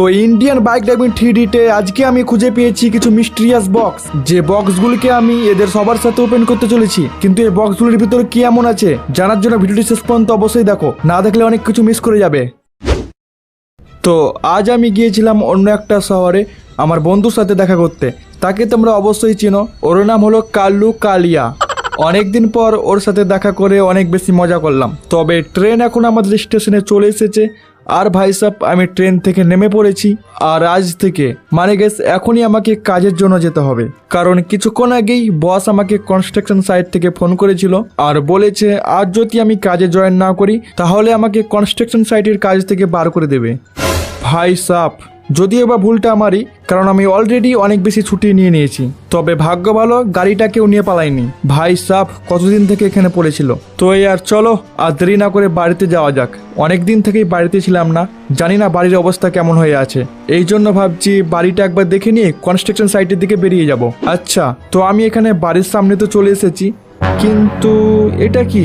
তো Indian bike driving থ্রিডিতে আজকে আমি খুঁজে পেয়েছি কিছু মিস্ট্রিয়াস বক্স যে বক্সগুলিকে আমি এদের সবার সাথে ওপেন করতে চলেছি। কিন্তু এই বক্সগুলির ভিতরে কি এমন আছে, জানার জন্য ভিডিওটি শেষ পর্যন্ত অবশ্যই দেখো। না দেখলে অনেক কিছু মিস করে যাবে। তো আজ আমি গিয়েছিলাম অন্য একটা শহরে আমার বন্ধুর সাথে দেখা করতে। তাকে তোমরা অবশ্যই চেনো। ওর নাম হলো কাল্লু কালিয়া। অনেকদিন পর ওর সাথে দেখা করে অনেক বেশি মজা করলাম। তবে ট্রেন এখন আমাদের স্টেশনে চলে এসেছে। আর ভাই সাহ আমি ট্রেন থেকে নেমে পড়েছি। আর আজ থেকে মানে গেস এখনই আমাকে কাজের জন্য যেতে হবে। কারণ কিছুক্ষণ আগেই বস আমাকে কনস্ট্রাকশন সাইট থেকে ফোন করেছিল আর বলেছে, আর যদি আমি কাজে জয়েন না করি, তাহলে আমাকে কনস্ট্রাকশন সাইটের কাজ থেকে বার করে দেবে। ভাই সাপ যদিও বা ভুলটা আমারই, কারণ আমি অলরেডি অনেক বেশি ছুটি নিয়ে নিয়েছি। তবে ভাগ্য ভালো গাড়িটা কেউ নিয়ে পালায়নি ভাই সাপ কতদিন থেকে এখানে পড়েছিল? তো এই আর চলো, আর দেরি না করে বাড়িতে যাওয়া যাক। অনেক দিন থেকেই বাড়িতে ছিলাম না, জানি না বাড়ির অবস্থা কেমন হয়ে আছে। এই জন্য ভাবছি বাড়িটা একবার দেখে নিয়ে কনস্ট্রাকশন সাইটের দিকে বেরিয়ে যাব। আচ্ছা তো আমি এখানে বাড়ির সামনে তো চলে এসেছি। কিন্তু এটা কি?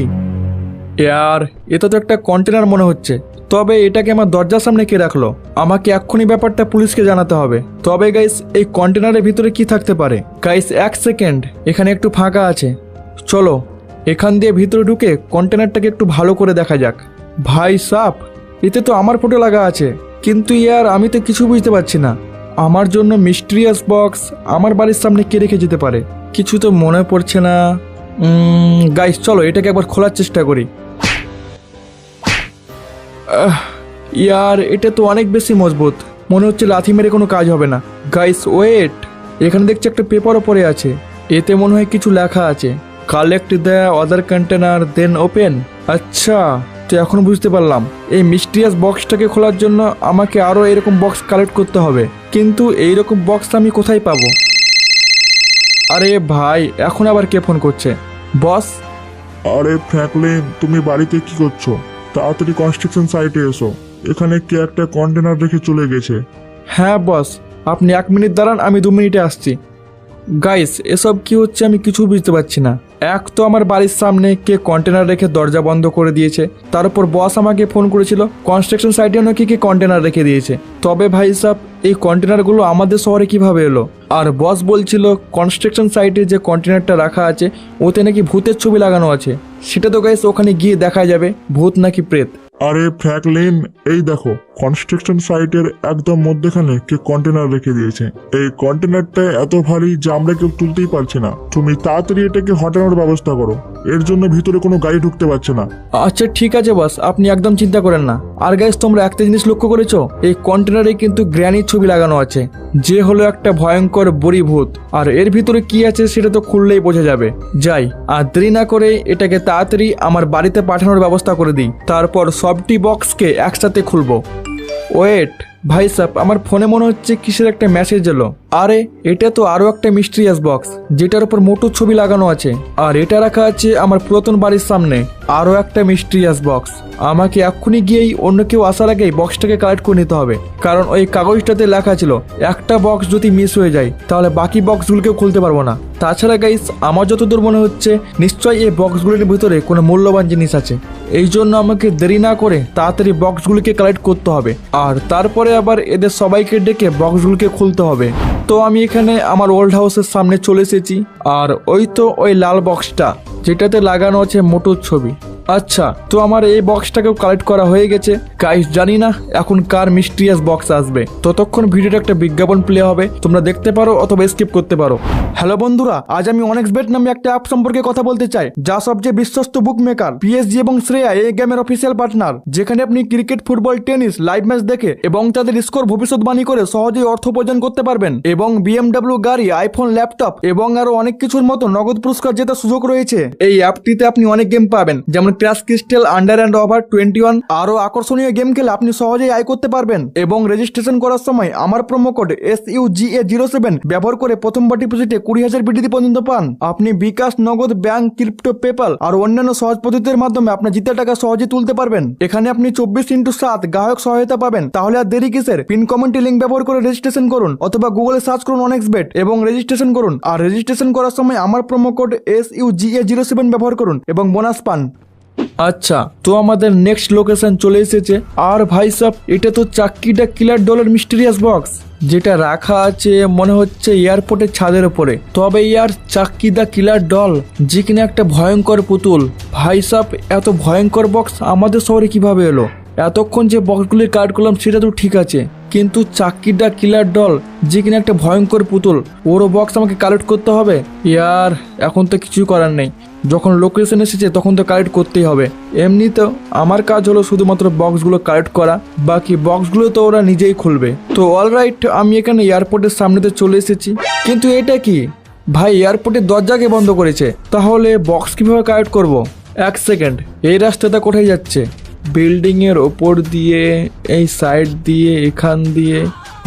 ইয়ার এটা তো একটা কন্টেনার মনে হচ্ছে। তবে এটাকে আমার দরজার সামনে কে রাখল? আমাকে এক্ষুনি ব্যাপারটা পুলিশকে জানাতে হবে। তবে গাইস এই কন্টেনারের ভিতরে কি থাকতে পারে? গাইস এক সেকেন্ড এখানে একটু ফাঁকা আছে। চলো, এখান দিয়ে ভিতরে ঢুকে কন্টেনারটাকে একটু ভালো করে দেখা যাক। ভাই সাপ, এতে তো আমার ফটো লাগা আছে। কিন্তু ইয়ার, আমি তো কিছু বুঝতে পারছি না। আমার জন্য মিস্ট্রিয়াস বক্স আমার বাড়ির সামনে কে রেখে যেতে পারে? কিছু তো মনে পড়ছে না। গাইস চলো, এটাকে একবার খোলার চেষ্টা করি। আহ, ইয়ার এটা তো অনেক বেশি মজবুত। মনে হচ্ছে লাথি মেরে কোনো কাজ হবে না। Guys wait! এখানে দেখছি একটা পেপারও পড়ে আছে। এতে মনে হয় কিছু লেখা আছে। Collect the other container then open. আচ্ছা তো এখন বুঝতে পারলাম। এই মিস্টিয়াস বক্সটাকে খোলার জন্য আমাকে আরও এরকম বক্স কালেক্ট করতে হবে। কিন্তু এইরকম বক্স আমি কোথায় পাবো? আরে ভাই এখন আবার কে ফোন করছে? বস? আরে ফ্র্যাঙ্কলিন তুমি বাড়িতে কি করছ? তাড়াতাড়ি কনস্ট্রাকশন সাইটে এসো। এখানে কে একটা কন্টেনার রেখে চলে গেছে। হ্যাঁ বস আপনি এক মিনিট দাঁড়ান, আমি দু মিনিটে আসছি। গাইস এসব কি হচ্ছে আমি কিছু বুঝতে পারছি না। এক তো আমার বাড়ির সামনে কে কন্টেনার রেখে দরজা বন্ধ করে দিয়েছে। তার উপর বস আমাকে ফোন করেছিল কনস্ট্রাকশন সাইটে নাকি কে কন্টেনার রেখে দিয়েছে। তবে ভাই সাহ এই কন্টেনারগুলো আমাদের শহরে কীভাবে এলো? আর বস বলছিল কনস্ট্রাকশন সাইটে যে কন্টেনারটা রাখা আছে, ওতে নাকি ভূতের ছবি লাগানো আছে। সেটা তো গাইস ওখানে গিয়ে দেখা যাবে, ভূত নাকি প্রেত। আরে ফ্র্যাঙ্কলিন এই দেখো কনস্ট্রাকশন সাইটের একদম মধ্যেখানে কে কন্টেনার রেখে দিয়েছে। এই কন্টেনারটা এত ভারী যে আমরা কেউ তুলতেই পারছি না। তুমি তাড়াতাড়ি এটাকে হটানোর ব্যবস্থা করো। এর জন্য ভিতরে কোনো গাড়ি ঢুকতে পারছে না। আচ্ছা ঠিক আছে বাস আপনি একদম চিন্তা করেন না। আর গাইস তোমরা একটা জিনিস লক্ষ্য করেছ? এই কন্টেনারে কিন্তু গ্র্যানির ছবি লাগানো আছে। যে হলো একটা ভয়ঙ্কর বড়ি ভূত আর এর ভিতরে কি আছে সেটা তো খুললেই বোঝা যাবে। যাই, আর দেরি না করে এটাকে তাড়াতাড়ি আমার বাড়িতে পাঠানোর ব্যবস্থা করে দিই। তারপর সবটি বক্সকে একসাথে খুলবো। ওয়েট ভাই সাহ আমার ফোনে মনে হচ্ছে কিসের একটা মেসেজ এলো। আরে, এটা তো আরও একটা মিস্ট্রিয়াস বক্স যেটার উপর মোটর ছবি লাগানো আছে। আর এটা রাখা আছে আমার পুরাতন বাড়ির সামনে। আরও একটা মিস্ট্রিয়াস বক্স আমাকে এক্ষুনি গিয়েই অন্য কেউ আসার আগেই বক্সটাকে কালেক্ট করে নিতে হবে। কারণ ওই কাগজটাতে লেখা ছিল, একটা বক্স যদি মিস হয়ে যায়, তাহলে বাকি বক্সগুলোকেও খুলতে পারব না। তাছাড়া গাইস আমার যতদূর মনে হচ্ছে, নিশ্চয়ই এই বক্সগুলির ভিতরে কোনো মূল্যবান জিনিস আছে। এই জন্য আমাকে দেরি না করে তাড়াতাড়ি বক্সগুলিকে কালেক্ট করতে হবে। আর তারপরে আবার এদের সবাইকে ডেকে বক্সগুলোকে খুলতে হবে। তো আমি এখানে আমার ওল্ড হাউসের সামনে চলে এসেছি। আর ওই তো ওই লাল বক্সটা যেটাতে লাগানো আছে মোটর ছবি। আচ্ছা তো আমার এই বক্সটাকেও কালেক্ট করা হয়ে গেছে। গাইস জানি না এখন কার মিস্ট্রিয়াস বক্স আসবে। ততক্ষণ ভিডিওটা একটা বিজ্ঞাপন প্লে হবে। তোমরা দেখতে পারো অথবা স্কিপ করতে পারো। হ্যালো বন্ধুরা আজ আমি অনেক বেট নামে একটা অ্যাপ সম্পর্কে কথা বলতে চাই যা সবচেয়ে বিশ্বস্ত বুক মেকার পিএসজি এবং শ্রেয়া এই গেমের অফিসিয়াল পার্টনার যেখানে আপনি cricket football tennis live match দেখে এবং তাদের স্কোর ভবিষ্যৎবাণী করে সহজেই অর্থ উপার্জন করতে পারবেন। এবং বিএমডব্লিউ গাড়ি আইফোন ল্যাপটপ এবং আরও অনেক কিছুর মতো নগদ পুরস্কার জেতার সুযোগ রয়েছে। এই অ্যাপটিতে আপনি অনেক গেম পাবেন যেমন crash crystal under and over twenty one আরও আকর্ষণীয় গেম খেলে আপনি সহজেই আয় করতে পারবেন এবং রেজিস্ট্রেশন করার সময় আমার promo code S U G A zero seven ব্যবহার করে প্রথমবার ডিপোজিটে কুড়ি হাজার বিডিতি পর্যন্ত পান। আপনি বিকাশ, নগদ ব্যাংক ক্রিপ্টো পেপাল আর অন্যান্য সহজ পদ্ধতির মাধ্যমে আপনার জিতে টাকা সহজে তুলতে পারবেন। এখানে আপনি চব্বিশ ইন্টু সাত গ্রাহক সহায়তা পাবেন। তাহলে আর দেরি কিসের? পিন কমেন্টে লিঙ্ক ব্যবহার করে রেজিস্ট্রেশন করুন অথবা গুগলে সার্চ করুন অনেক্স বেট এবং রেজিস্ট্রেশন করুন। আর রেজিস্ট্রেশন করার সময় আমার promo code S U G A zero seven ব্যবহার করুন এবং বোনাস পান। আচ্ছা তো আমাদের নেক্সট লোকেশন চলে এসেছে। আর ভাই সাহ এটা তো চাক্কিটা কিলার ডলের মিস্টেরিয়াস বক্স যেটা রাখা আছে মনে হচ্ছে এয়ারপোর্টের ছাদের উপরে। তবে ইয়ার চাক্কি দা কিলার ডল যে একটা ভয়ঙ্কর পুতুল। ভাই সাহ এত ভয়ঙ্কর বক্স আমাদের শহরে কীভাবে এলো? এতক্ষণ যে বক্সগুলি কাট করলাম, সেটা তো ঠিক আছে। কিন্তু চাক্কিটা কিলার ডল যে কিনা একটা ভয়ঙ্কর পুতুল, ওরও বক্স আমাকে কালেক্ট করতে হবে? ইয়ার, এখন তো কিছু করার নেই। যখন লোকেশন এসেছে তখন তো কালেক্ট করতেই হবে। এমনিতেও আমার কাজ হলো শুধুমাত্র বক্সগুলো কালেক্ট করা, বাকি বক্সগুলো তো ওরা নিজেই খুলবে। তো অলরাইট আমি এখানে এয়ারপোর্টের সামনেতে চলে এসেছি। কিন্তু এটা কি? ভাই এয়ারপোর্টের দরজাকে বন্ধ করেছে। তাহলে বক্স কীভাবে কালেক্ট করব? এক সেকেন্ড এই রাস্তাটা কোথায় যাচ্ছে? বিল্ডিং এর ওপর দিয়ে, এই সাইড দিয়ে, এখান দিয়ে।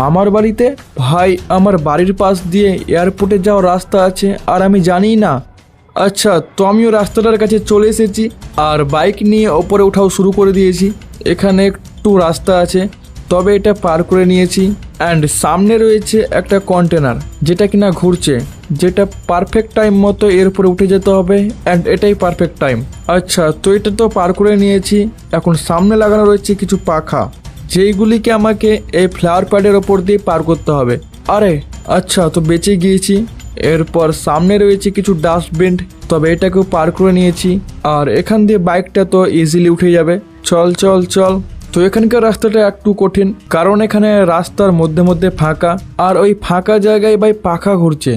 আমার বাড়িতে? ভাই, আমার বাড়ির পাশ দিয়ে এয়ারপোর্টে যাওয়ার রাস্তা আছে, আর আমি জানি না। আচ্ছা তো আমিও রাস্তাটার কাছে চলে এসেছি আর বাইক নিয়ে ওপরে ওঠাও শুরু করে দিয়েছি। এখানে একটু রাস্তা আছে, তবে এটা পার করে নিয়েছি। অ্যান্ড সামনে রয়েছে একটা কন্টেনার যেটা কিনা ঘুরছে, যেটা পারফেক্ট টাইম মতো এর উপরে উঠে যেতে হবে অ্যান্ড এটাই পারফেক্ট টাইম আচ্ছা তো এটা তো পার করে নিয়েছি। এখন সামনে লাগানো রয়েছে কিছু পাখা, যেইগুলিকে আমাকে এই ফ্লাওয়ার প্যাডের ওপর দিয়ে পার করতে হবে। আরে আচ্ছা তো বেঁচে গিয়েছি। এরপর সামনে রয়েছে কিছু ডাস্টবিন, তবে এটাকেও পার করে নিয়েছি। আর এখান দিয়ে বাইকটা তো ইজিলি উঠে যাবে। চল চল চল। তো এখানকার রাস্তাটা একটু কঠিন, কারণ এখানে রাস্তার মধ্যে মধ্যে ফাঁকা, আর ওই ফাঁকা জায়গায় ভাই পাখা ঘুরছে।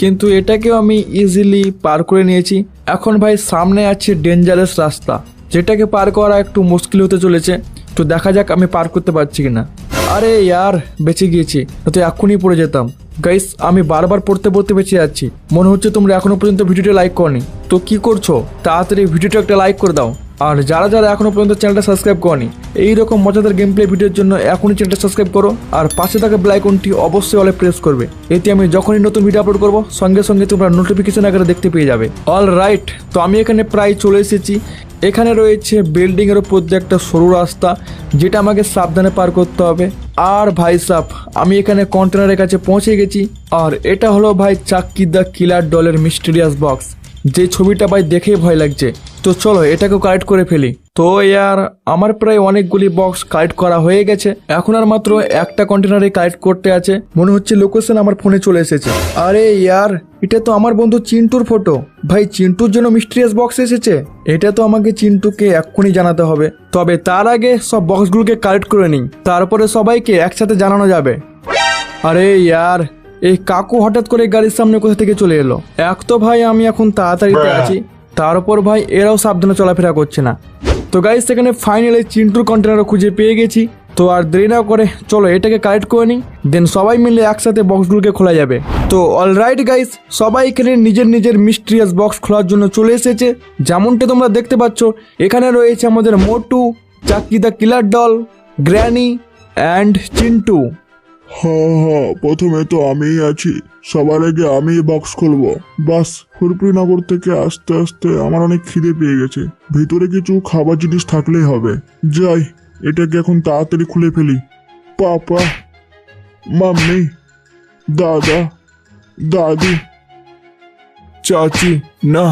কিন্তু এটাকেও আমি ইজিলি পার করে নিয়েছি। এখন ভাই সামনে আছে ডেঞ্জারাস রাস্তা, যেটাকে পার করা একটু মুশকিল হতে চলেছে। তো দেখা যাক আমি পার করতে পারছি কিনা। আরে ইয়ার, বেঁচে গিয়েছি তো এক্ষুনি পড়ে যেতাম। গাইস, আমি বারবার পড়তে পড়তে বেঁচে যাচ্ছি। মনে হচ্ছে তোমরা এখনও পর্যন্ত ভিডিওটা লাইক করনি। তো কি করছ? তাড়াতাড়ি ভিডিওটা একটা লাইক করে দাও। আর যারা যারা এখনও পর্যন্ত চ্যানেলটা সাবস্ক্রাইব করনি, এইরকম মজাদার গেম প্লে ভিডিওর জন্য এখনই চ্যানেলটা সাবস্ক্রাইব করো। আর পাশে থাকা আইকনটি অবশ্যই অলে প্রেস করবে। এতে আমি যখনই নতুন ভিডিও আপলোড করব, সঙ্গে সঙ্গে তোমরা নোটিফিকেশন আকারে দেখতে পেয়ে যাবে। অল রাইট তো আমি এখানে প্রায় চলে এসেছি। এখানে রয়েছে বিল্ডিং এর উপর দিয়ে একটা সরু রাস্তা, যেটা আমাকে সাবধানে পার করতে হবে। আর ভাই সাপ আমি এখানে কন্টেনারের কাছে পৌঁছে গেছি। আর এটা হলো ভাই চাক্কি দ্য কিলার ডলের মিস্টেরিয়াস বক্স যে ছবিটা ভাই দেখেই ভয় লাগছে। তো চলো এটাকেও কালেক্ট করে ফেলি। তো ইয়ার আমার প্রায় অনেকগুলি বক্স কালেক্ট করা হয়ে গেছে। এখন আর মাত্র একটা কন্টেনারে কালেক্ট করতে আছে। মনে হচ্ছে লোকেশন আমার ফোনে চলে এসেছে। আরে ইয়ার এটা তো আমার বন্ধু চিন্টুর ফটো ভাই চিন্টুর জন্য মিস্টেরিয়াস বক্স এসেছে? এটা তো আমাকে চিন্টুকে এক্ষুনি জানাতে হবে। তবে তার আগে সব বক্সগুলোকে কালেক্ট করে নিই। তারপরে সবাইকে একসাথে জানানো যাবে। আরে ইয়ার এই কাকু হঠাৎ করে গাড়ির সামনে কোথা থেকে চলে এলো? এক তো ভাই আমি এখন তাড়াতাড়িতে আছি। তার উপর ভাই এরাও সাবধানে চলাফেরা করছে না। তো গাইস সেখানে ফাইনালি চিন্টুর কন্টেনারও খুঁজে পেয়ে গেছি। তো আর দেরি না করে চলো এটাকে কালেক্ট করে নিই দেন সবাই মিলে একসাথে বক্সগুলোকে খোলা যাবে। তো অলরাইট গাইস সবাই এখানে নিজের নিজের মিস্ট্রিয়াস বক্স খোলার জন্য চলে এসেছে। যেমনটা তোমরা দেখতে পাচ্ছ, এখানে রয়েছে আমাদের Motu, Chucky the killer doll Granny and Chintu. হ্যাঁ হ্যাঁ প্রথমে তো আমিই আছি। সবার আগে আমি বক্স খুলবো। বাস ফুরপুরিনগর থেকে আস্তে আস্তে আমার অনেক খিদে পেয়ে গেছে। ভিতরে কিছু খাবার জিনিস থাকলেই হবে। যাই, এটাকে এখন তাড়াতাড়ি খুলে ফেলি। পাপা, মাম্মি, দাদা, দাদি, চাচি, না,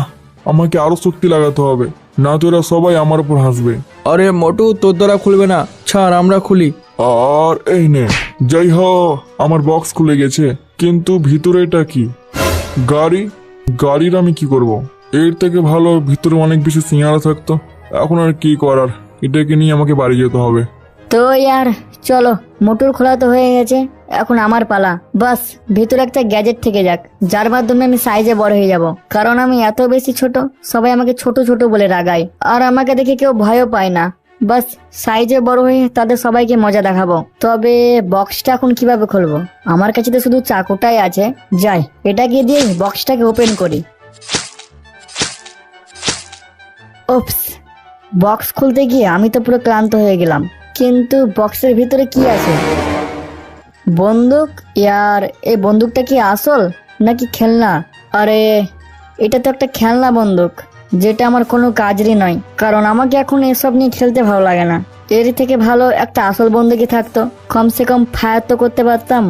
আমাকে আরও শক্তি লাগাতে হবে। না তোরা সবাই আমার উপর হাসবে। আরে মোটু তোর দ্বারা খুলবে না। ছাড় আমরা খুলি। আর এই নে। যাই হ আমার বক্স খুলে গেছে। কিন্তু ভিতরে এটা কি? গাড়ি? গাড়ির আমি কি করব। এর থেকে ভালো ভিতরে অনেক বেশি সিঙারা থাকতো। এখন আর কি করার? এটাকে নিয়ে আমাকে বাড়ি যেতে হবে। তো ইয়ার, চলো, মোটর খোলা তো হয়ে গেছে, এখন আমার পালা। বাস, ভিতরে একটা গ্যাজেট থেকে যাক, যার মাধ্যমে আমি সাইজে বড় হয়ে যাব। কারণ আমি এত বেশি ছোট, সবাই আমাকে ছোট ছোট বলে রাগায়। আর আমাকে দেখে কেউ ভয়ও পায় না। বাস সাইজে বড় হয়ে তাদের সবাইকে মজা দেখাবো। তবে বক্সটা এখন কীভাবে খুলবো? আমার কাছে তো শুধু চাকুটাই আছে। যাই এটাকে দিয়ে বক্সটাকে ওপেন করি। বক্স খুলতে গিয়ে আমি তো পুরো ক্লান্ত হয়ে গেলাম। কিন্তু বক্সের ভিতরে কি আছে? বন্দুক? ইয়ার, এই বন্দুকটা কি আসল নাকি খেলনা? আরে, এটা তো একটা খেলনা বন্দুক, যেটা আমার কোনো কাজেরই নয়, কারণ আমাকে এখন এসব নিয়ে খেলতে ভালো লাগে না। এর থেকে ভালো একটা আসল বন্দুকই থাকতো। কমসে কম ফায়ার তো করতে পারতাম।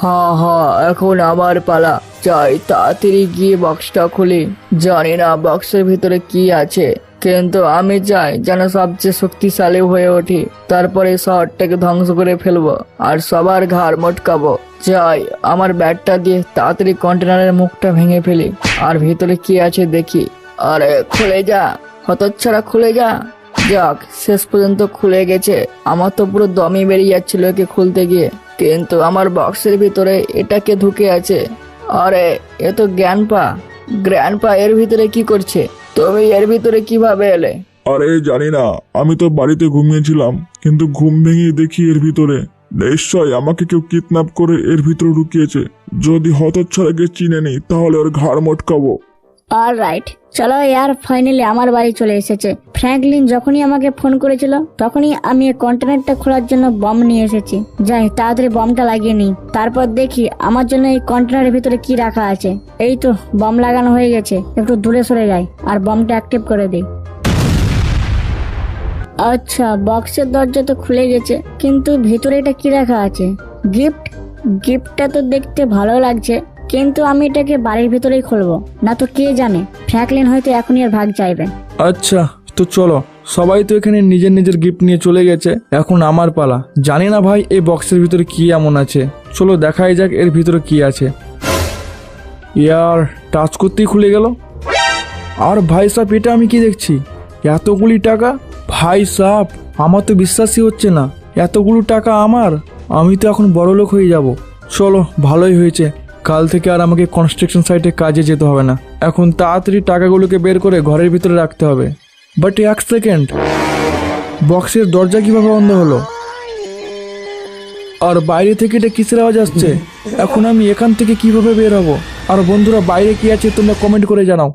হ্যাঁ হ্যাঁ এখন আমার পালা। চাই তাড়াতাড়ি গিয়ে বক্সটা খুলি। জানি না বক্সের ভিতরে কি আছে। কিন্তু আমি চাই যেন সবচেয়ে শক্তিশালী হয়ে উঠি। তারপরে শহরটাকে ধ্বংস করে ফেলব আর সবার ঘাড় মটকাবো। চাই আমার ব্যাটটা দিয়ে তাড়াতাড়ি কন্টেনারের মুখটা ভেঙে ফেলি। আর ভিতরে কি আছে দেখি। আরে, খুলে যা। হতচ্ছাড়া খুলে যা। যাক, শেষ পর্যন্ত খুলে গেছে। আমার তো পুরো দমই বেরিয়ে যাচ্ছিল একে খুলতে গিয়ে। কিন্তু আমার বক্সের ভিতরে এটাকে ঢুকে আছে। আরে, এ তো জ্ঞানপা গ্র্যান্ডপা, এর ভিতরে কি করছে? তুমি এর ভিতরে কীভাবে এলে? আরে, জানি না। আমি তো বাড়িতে ঘুমিয়েছিলাম, কিন্তু ঘুম ভেঙে দেখি এর ভিতরে। নিশ্চয় আমাকে কেউ কিডন্যাপ করে এর ভিতরে ঢুকিয়েছে যদি হতচ্ছাড়াকে চিনে নেই, তাহলে ওর ঘাড় মটকাবো। অল রাইট চলো ইয়ার ফাইনালি আমার বাড়ি চলে এসেছে। ফ্র্যাঙ্কলিন যখনই আমাকে ফোন করেছিল, তখনই আমি এই কন্টেনারটা খোলার জন্য বম নিয়ে এসেছি। যাই তাড়াতাড়ি বমটা লাগিয়ে নিই। তারপর দেখি আমার জন্য এই কন্টেনারের ভিতরে কি রাখা আছে। এই তো বম লাগানো হয়ে গেছে। একটু দূরে সরে যাই আর বমটা অ্যাক্টিভ করে দিই। আচ্ছা বক্সের দরজা তো খুলে গেছে, কিন্তু ভিতরে এটা কি রাখা আছে? গিফট গিফটটা তো দেখতে ভালো লাগছে। কিন্তু আমি এটাকে বাড়ির ভিতরেই খুলবো। না তো কে জানে? ফ্র্যাঙ্কলিন হয়তো এখনই আর ভাগ চাইবে। আচ্ছা তো চলো, সবাই তো এখানে নিজের নিজের গিফট নিয়ে চলে গেছে। এখন আমার পালা। জানি না ভাই, এই বক্সের ভিতরে কি এমন আছে। চলো দেখাই যাক এর ভিতরে কি আছে। ইয়ার, টাচ করতেই খুলে গেল। আর ভাই সাহেব এটা আমি কি দেখছি? এতগুলি টাকা? ভাই সাহেব আমার তো বিশ্বাসই হচ্ছে না। এতগুলো টাকা আমার? আমি তো এখন বড় লোক হয়ে যাব। চলো, ভালোই হয়েছে। কাল থেকে আর আমাকে কনস্ট্রাকশন সাইটে কাজে যেতে হবে না। এখন তাড়াতাড়ি টাকাগুলোকে বের করে ঘরের ভিতরে রাখতে হবে। বাট এক সেকেন্ড বক্সের দরজা কীভাবে বন্ধ হলো? আর বাইরে থেকে এটা কিসের আওয়াজ আসছে? এখন আমি এখান থেকে কীভাবে বের হব? আর বন্ধুরা, বাইরে কি আছে তোমরা কমেন্ট করে জানাও।